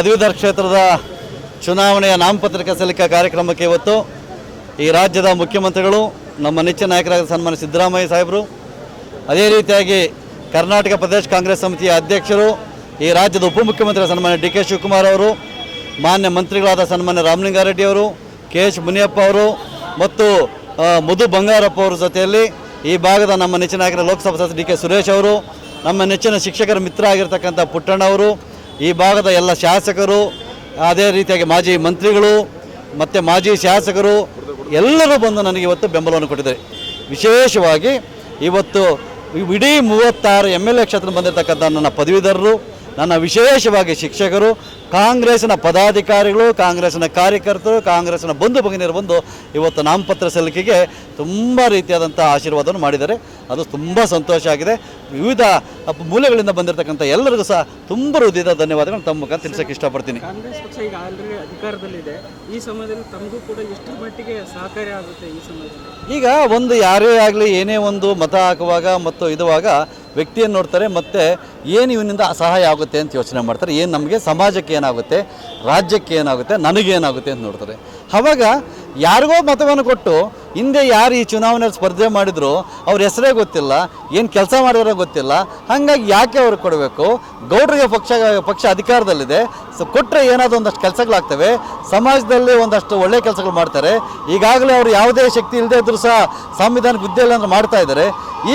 ಪದವೀಧರ ಕ್ಷೇತ್ರದ ಚುನಾವಣೆಯ ನಾಮಪತ್ರಿಕೆ ಸಲ್ಲಿಕೆ ಕಾರ್ಯಕ್ರಮಕ್ಕೆ ಇವತ್ತು ಈ ರಾಜ್ಯದ ಮುಖ್ಯಮಂತ್ರಿಗಳು, ನಮ್ಮ ನೆಚ್ಚಿನ ನಾಯಕರಾದ ಸನ್ಮಾನ್ಯ ಸಿದ್ದರಾಮಯ್ಯ ಸಾಹೇಬರು, ಅದೇ ರೀತಿಯಾಗಿ ಕರ್ನಾಟಕ ಪ್ರದೇಶ ಕಾಂಗ್ರೆಸ್ ಸಮಿತಿಯ ಅಧ್ಯಕ್ಷರು, ಈ ರಾಜ್ಯದ ಉಪಮುಖ್ಯಮಂತ್ರಿ ಸನ್ಮಾನ್ಯ ಡಿ ಕೆ ಶಿವಕುಮಾರ್ ಅವರು, ಮಾನ್ಯ ಮಂತ್ರಿಗಳಾದ ಸನ್ಮಾನ್ಯ ರಾಮಲಿಂಗಾರೆಡ್ಡಿ ಅವರು, ಕೆ ಎಚ್ ಮುನಿಯಪ್ಪ ಅವರು ಮತ್ತು ಮಧು ಬಂಗಾರಪ್ಪ ಅವರ ಜೊತೆಯಲ್ಲಿ ಈ ಭಾಗದ ನಮ್ಮ ನೆಚ್ಚಿನ ನಾಯಕರ ಲೋಕಸಭಾ ಸದಸ್ಯ ಡಿ ಕೆ ಸುರೇಶ್ ಅವರು, ನಮ್ಮ ನೆಚ್ಚಿನ ಶಿಕ್ಷಕರ ಮಿತ್ರ ಆಗಿರ್ತಕ್ಕಂಥ ಪುಟ್ಟಣ್ಣ ಅವರು ಈ ಭಾಗದ ಎಲ್ಲ ಶಾಸಕರು, ಅದೇ ರೀತಿಯಾಗಿ ಮಾಜಿ ಮಂತ್ರಿಗಳು, ಮತ್ತು ಮಾಜಿ ಶಾಸಕರು ಎಲ್ಲರೂ ಬಂದು ನನಗೆ ಇವತ್ತು ಬೆಂಬಲವನ್ನು ಕೊಟ್ಟಿದ್ದಾರೆ. ವಿಶೇಷವಾಗಿ ಇವತ್ತು ಇಡೀ ಮೂವತ್ತಾರು ಎಂ ಎಲ್ ಎ ಕ್ಷೇತ್ರ ಬಂದಿರತಕ್ಕಂಥ ನನ್ನ ಪದವೀಧರರು, ನನ್ನ ವಿಶೇಷವಾಗಿ ಶಿಕ್ಷಕರು ಕಾಂಗ್ರೆಸ್ನ ಪದಾಧಿಕಾರಿಗಳು ಕಾಂಗ್ರೆಸ್ನ ಕಾರ್ಯಕರ್ತರು ಕಾಂಗ್ರೆಸ್ನ ಬಂಧು ಭಗಿನಿಯರು ಬಂದು ಇವತ್ತು ನಾಮಪತ್ರ ಸಲ್ಲಿಕೆಗೆ ತುಂಬ ರೀತಿಯಾದಂಥ ಆಶೀರ್ವಾದವನ್ನು ಮಾಡಿದ್ದಾರೆ. ಅದು ತುಂಬ ಸಂತೋಷ ಆಗಿದೆ. ವಿವಿಧ ಮೂಲೆಗಳಿಂದ ಬಂದಿರತಕ್ಕಂಥ ಎಲ್ಲರಿಗೂ ಸಹ ತುಂಬ ಹೃದಯದ ಧನ್ಯವಾದಗಳನ್ನು ತಮ್ಮ ಮುಖ ತಿಳಿಸೋಕ್ಕೆ ಇಷ್ಟಪಡ್ತೀನಿ. ಕಾಂಗ್ರೆಸ್ ಪಕ್ಷ ಈಗ ಆಲ್ರೆಡಿ ಅಧಿಕಾರದಲ್ಲಿದೆ. ಈ ಸಮಯದಲ್ಲಿ ತಮಗೂ ಕೂಡ ಎಷ್ಟು ಮಟ್ಟಿಗೆ ಸಹಕಾರಿ ಆಗುತ್ತೆ ಈ ಸಮಯದಲ್ಲಿ? ಈಗ ಒಂದು ಯಾರೇ ಆಗಲಿ ಏನೇ ಒಂದು ಮತ ಹಾಕುವಾಗ ಮತ್ತು ಇದುವಾಗ ವ್ಯಕ್ತಿಯನ್ನು ನೋಡ್ತಾರೆ ಮತ್ತು ಏನು ಇವನಿಂದ ಸಹಾಯ ಆಗುತ್ತೆ ಅಂತ ಯೋಚನೆ ಮಾಡ್ತಾರೆ. ಏನು ನಮಗೆ ಸಮಾಜಕ್ಕೆ ಏನಾಗುತ್ತೆ ರಾಜ್ಯಕ್ಕೆ ಏನಾಗುತ್ತೆ ನನಗೇನಾಗುತ್ತೆ ಅಂತ ನೋಡ್ತಾರೆ. ಆವಾಗ ಯಾರಿಗೋ ಮತವನ್ನು ಕೊಟ್ಟು ಹಿಂದೆ ಯಾರು ಈ ಚುನಾವಣೆಯಲ್ಲಿ ಸ್ಪರ್ಧೆ ಮಾಡಿದ್ರು ಅವ್ರ ಹೆಸರೇ ಗೊತ್ತಿಲ್ಲ, ಏನು ಕೆಲಸ ಮಾಡಿದಾರೋ ಗೊತ್ತಿಲ್ಲ. ಹಾಗಾಗಿ ಯಾಕೆ ಅವ್ರಿಗೆ ಕೊಡಬೇಕು? ಗೌಡ್ರಿಗೆ ಪಕ್ಷ ಪಕ್ಷ ಅಧಿಕಾರದಲ್ಲಿದೆ. ಸೊ ಕೊಟ್ಟರೆ ಏನಾದರೂ ಒಂದಷ್ಟು ಕೆಲಸಗಳಾಗ್ತವೆ. ಸಮಾಜದಲ್ಲಿ ಒಂದಷ್ಟು ಒಳ್ಳೆ ಕೆಲಸಗಳು ಮಾಡ್ತಾರೆ. ಈಗಾಗಲೇ ಅವರು ಯಾವುದೇ ಶಕ್ತಿ ಇಲ್ಲದೆ ಇದ್ರೂ ಸಹ ಸಂವಿಧಾನಕ್ಕೆ ಹುದ್ದೆ ಇಲ್ಲ ಅಂದ್ರೆ ಮಾಡ್ತಾ ಇದ್ದಾರೆ.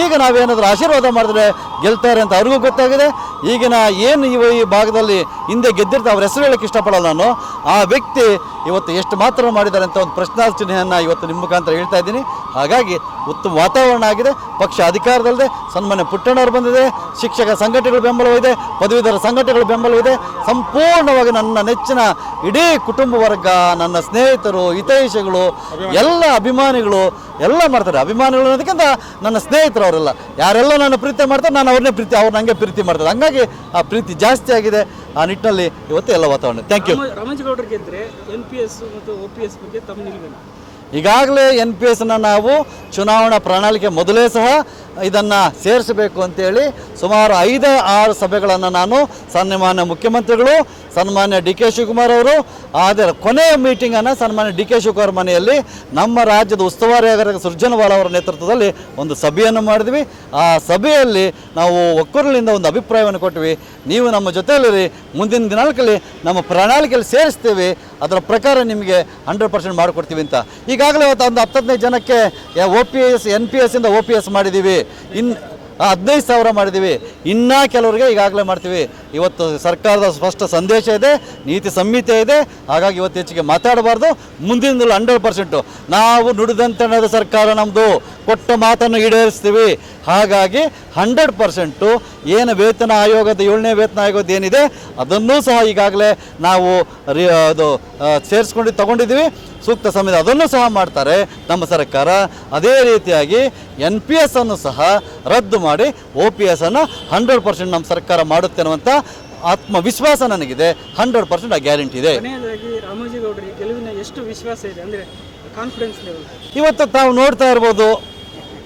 ಈಗ ನಾವೇನಾದರೂ ಆಶೀರ್ವಾದ ಮಾಡಿದ್ರೆ ಗೆಲ್ತಾರೆ ಅಂತ ಅವ್ರಿಗೂ ಗೊತ್ತಾಗಿದೆ. ಈಗಿನ ಏನು ಇವ ಈ ಭಾಗದಲ್ಲಿ ಹಿಂದೆ ಗೆದ್ದಿರ್ತಾರೆ ಅವ್ರ ಹೆಸರು ಹೇಳಕ್ಕೆ ಇಷ್ಟಪಡಲ್ಲ ನಾನು. ಆ ವ್ಯಕ್ತಿ ಇವತ್ತು ಎಷ್ಟು ಮಾತ್ರ ಮಾಡಿದ್ದಾರೆ ಅಂತ ಒಂದು ಪ್ರಶ್ನಾರ್ಚನೆಯನ್ನು ಇವತ್ತು ನಿಮ್ಮ ಮುಖಾಂತರ ಹೇಳ್ತಾ ಇದ್ದೀನಿ. ಹಾಗಾಗಿ ಉತ್ತಮ ವಾತಾವರಣ ಆಗಿದೆ. ಪಕ್ಷ ಅಧಿಕಾರದಲ್ಲದೆ. ಸನ್ಮಾನ್ಯ ಪುಟ್ಟಣ್ಣವ್ರು ಬಂದಿದೆ. ಶಿಕ್ಷಕ ಸಂಘಟನೆಗಳ ಬೆಂಬಲವಿದೆ ಪದವೀಧರ ಸಂಘಟನೆಗಳ ಬೆಂಬಲವಿದೆ ಸಂಪೂರ್ಣವಾಗಿ ನನ್ನ ನೆಚ್ಚಿನ ಇಡೀ ಕುಟುಂಬ ವರ್ಗ ನನ್ನ ಸ್ನೇಹಿತರು ಹಿತೈಷಿಗಳು ಎಲ್ಲ ಅಭಿಮಾನಿಗಳು ಎಲ್ಲ ಮಾಡ್ತಾರೆ. ಅಭಿಮಾನಿಗಳು ಅನ್ನೋದಕ್ಕಿಂತ ನನ್ನ ಸ್ನೇಹಿತರು ಅವರೆಲ್ಲ. ಯಾರೆಲ್ಲ ನನ್ನ ಪ್ರೀತಿ ಮಾಡ್ತಾರೆ ನಾನು ಅವ್ರನ್ನೇ ಪ್ರೀತಿ ಅವ್ರು ನನಗೆ ಪ್ರೀತಿ ಮಾಡ್ತಾರೆ. ಹಂಗಾಗಿ ಆ ಪ್ರೀತಿ ಜಾಸ್ತಿ ಆಗಿದೆ. ಆ ನಿಟ್ಟಿನಲ್ಲಿ ಇವತ್ತು ಎಲ್ಲ ವಾತಾವರಣ. Thank you N P S ಮತ್ತು ಒ ಪಿ ಎಸ್ ಬಗ್ಗೆ ತಮ್ಮ ನಿಲುವೇನು? ಈಗಾಗಲೇ ಎನ್ ಪಿ ಎಸ್ನ ನಾವು ಚುನಾವಣಾ ಪ್ರಣಾಳಿಕೆ ಮೊದಲೇ ಸಹ ಇದನ್ನು ಸೇರಿಸಬೇಕು ಅಂತೇಳಿ ಸುಮಾರು ಐದು ಆರು ಸಭೆಗಳನ್ನು ನಾನು ಸನ್ಮಾನ್ಯ ಮುಖ್ಯಮಂತ್ರಿಗಳು ಸನ್ಮಾನ್ಯ ಡಿ ಕೆ ಶಿವಕುಮಾರ್ ಅವರು. ಆದರೆ ಕೊನೆಯ ಮೀಟಿಂಗನ್ನು ಸನ್ಮಾನ್ಯ ಡಿ ಕೆ ಶಿವಕುಮಾರ್ ಮನೆಯಲ್ಲಿ ನಮ್ಮ ರಾಜ್ಯದ ಉಸ್ತುವಾರಿ ಸೃಜನವಾಲ ಸುರ್ಜನವಾಲ ಅವರ ನೇತೃತ್ವದಲ್ಲಿ ಒಂದು ಸಭೆಯನ್ನು ಮಾಡಿದ್ವಿ. ಆ ಸಭೆಯಲ್ಲಿ ನಾವು ಒಕ್ಕೂರಿನಿಂದ ಒಂದು ಅಭಿಪ್ರಾಯವನ್ನು ಕೊಟ್ವಿ. ನೀವು ನಮ್ಮ ಜೊತೆಯಲ್ಲಿ ಮುಂದಿನ ದಿನಾಂಕಲ್ಲಿ ನಮ್ಮ ಪ್ರಣಾಳಿಕೆಯಲ್ಲಿ ಸೇರಿಸ್ತೇವೆ. ಅದರ ಪ್ರಕಾರ ನಿಮಗೆ ಹಂಡ್ರೆಡ್ ಪರ್ಸೆಂಟ್ ಮಾಡಿಕೊಡ್ತೀವಿ ಅಂತ. ಈಗಾಗಲೇ ಇವತ್ತು ಒಂದು ಹತ್ತದೈದು ಜನಕ್ಕೆ O P S, N P ಎಸ್ಸಿಂದ O P S ಮಾಡಿದ್ದೀವಿ. ಇನ್ನು ಹದಿನೈದು ಸಾವಿರ ಮಾಡಿದ್ದೀವಿ. ಇನ್ನೂ ಕೆಲವರಿಗೆ ಈಗಾಗಲೇ ಮಾಡ್ತೀವಿ. ಇವತ್ತು ಸರ್ಕಾರದ ಸ್ಪಷ್ಟ ಸಂದೇಶ ಇದೆ, ನೀತಿ ಸಂಹಿತೆ ಇದೆ. ಹಾಗಾಗಿ ಇವತ್ತು ಹೆಚ್ಚಿಗೆ ಮಾತಾಡಬಾರ್ದು. ಮುಂದಿನ ಹಂಡ್ರೆಡ್ ಪರ್ಸೆಂಟು ನಾವು ನುಡಿದಂತೆ ನಡೆದ ಸರ್ಕಾರ ನಮ್ಮದು ಕೊಟ್ಟ ಮಾತನ್ನು ಈಡೇರಿಸ್ತೀವಿ. ಹಾಗಾಗಿ ಹಂಡ್ರೆಡ್ ಪರ್ಸೆಂಟು ಏನು ವೇತನ ಆಯೋಗದ ಏಳನೇ ವೇತನ ಆಯೋಗದ ಏನಿದೆ, ಅದನ್ನೂ ಸಹ ಈಗಾಗಲೇ ನಾವು ರಿ, ಅದು ಸೇರಿಸ್ಕೊಂಡು ತಗೊಂಡಿದ್ದೀವಿ. ಸೂಕ್ತ ಸಮಯದ ಅದನ್ನು ಸಹ ಮಾಡ್ತಾರೆ ನಮ್ಮ ಸರ್ಕಾರ. ಅದೇ ರೀತಿಯಾಗಿ ಎನ್ ಪಿ ಎಸ್ ಅನ್ನು ಸಹ ರದ್ದು ಮಾಡಿ ಒ ಪಿ ಎಸ್ ಅನ್ನು ಹಂಡ್ರೆಡ್ ಪರ್ಸೆಂಟ್ ನಮ್ಮ ಸರ್ಕಾರ ಮಾಡುತ್ತೆ ಅನ್ನುವಂಥ ಆತ್ಮವಿಶ್ವಾಸ ನನಗಿದೆ ಹಂಡ್ರೆಡ್ ಪರ್ಸೆಂಟ್ ಆ ಗ್ಯಾರಂಟಿ ಇದೆ. ಕೊನೆಯದಾಗಿ ರಾಮೋಜಿಗೌಡರಿಗೆ ಗೆಲುವಿನ ಎಷ್ಟು ವಿಶ್ವಾಸ ಇದೆ ಅಂದರೆ ಕಾನ್ಫಿಡೆನ್ಸ್ ಲೆವೆಲ್ ಇವತ್ತು ತಾವು ನೋಡ್ತಾ ಇರ್ಬೋದು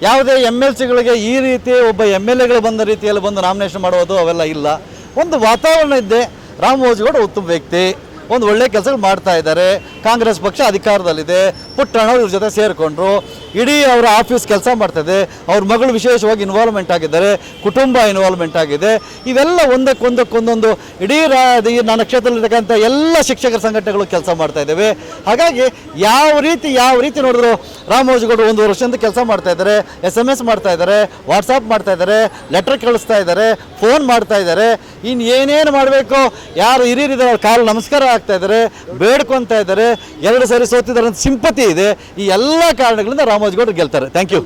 ಯಾವುದೇ ಎಂ ಎಲ್ ಸಿಗಳಿಗೆ ಈ ರೀತಿ ಒಬ್ಬ ಎಂ ಎಲ್ ಎಗಳು ಬಂದ ರೀತಿಯಲ್ಲಿ ಬಂದು ನಾಮಿನೇಷನ್ ಮಾಡೋದು ಅವೆಲ್ಲ ಇಲ್ಲ. ಒಂದು ವಾತಾವರಣ ಇದ್ದೆ ರಾಮೋಜಿಗೌಡ ಉತ್ತಮ ವ್ಯಕ್ತಿ. ಒಂದು ಒಳ್ಳೆ ಕೆಲಸಗಳು ಮಾಡ್ತಾ ಇದ್ದಾರೆ. ಕಾಂಗ್ರೆಸ್ ಪಕ್ಷ ಅಧಿಕಾರದಲ್ಲಿದೆ. ಪುಟ್ಟಣ್ಣ ಇವ್ರ ಜೊತೆ ಸೇರಿಕೊಂಡ್ರು. ಇಡೀ ಅವರ ಆಫೀಸ್ ಕೆಲಸ ಮಾಡ್ತಾಯಿದೆ ಅವ್ರ ಮಗಳು ವಿಶೇಷವಾಗಿ ಇನ್ವಾಲ್ವ್ಮೆಂಟ್ ಆಗಿದ್ದಾರೆ. ಕುಟುಂಬ ಇನ್ವಾಲ್ವ್ಮೆಂಟ್ ಆಗಿದೆ. ಇವೆಲ್ಲ ಒಂದಕ್ಕೊಂದಕ್ಕೊಂದೊಂದು ಇಡೀ ರಾ ನನ್ನ ಕ್ಷೇತ್ರದಲ್ಲಿರ್ತಕ್ಕಂಥ ಎಲ್ಲ ಶಿಕ್ಷಕರ ಸಂಘಟನೆಗಳು ಕೆಲಸ ಮಾಡ್ತಾ ಇದ್ದಾವೆ. ಹಾಗಾಗಿ ಯಾವ ರೀತಿ ಯಾವ ರೀತಿ ನೋಡಿದ್ರು ರಾಮೋಜಿಗೌಡರು ಒಂದು ವರ್ಷದಿಂದ ಕೆಲಸ ಮಾಡ್ತಾ ಇದ್ದಾರೆ. ಎಸ್ ಎಂ ಎಸ್ ಮಾಡ್ತಾ ಇದ್ದಾರೆ. ವಾಟ್ಸಪ್ ಮಾಡ್ತಾ ಇದ್ದಾರೆ. ಲೆಟರ್ ಕಳಿಸ್ತಾ ಇದ್ದಾರೆ. ಫೋನ್ ಮಾಡ್ತಾ ಇದ್ದಾರೆ. ಇನ್ನು ಏನೇನು ಮಾಡಬೇಕು? ಯಾರು ಹಿರಿಯರಿದ್ದಾರೆ, ಅವ್ರ ಕಾಲು ನಮಸ್ಕಾರ ಆಗ್ತಾ ಇದ್ದಾರೆ, ಬೇಡ್ಕೊತಾ ಇದ್ದಾರೆ. ಎರಡು ಸರಿ ಸೋತಿದ್ದಾರೆ ಅಂತ ಸಿಂಪತಿ ಇದೆ. ಈ ಎಲ್ಲ ಕಾರಣಗಳಿಂದ ರಾಮೋಜಿಗೌಡರು ಗೆಲ್ತಾರೆ. Thank you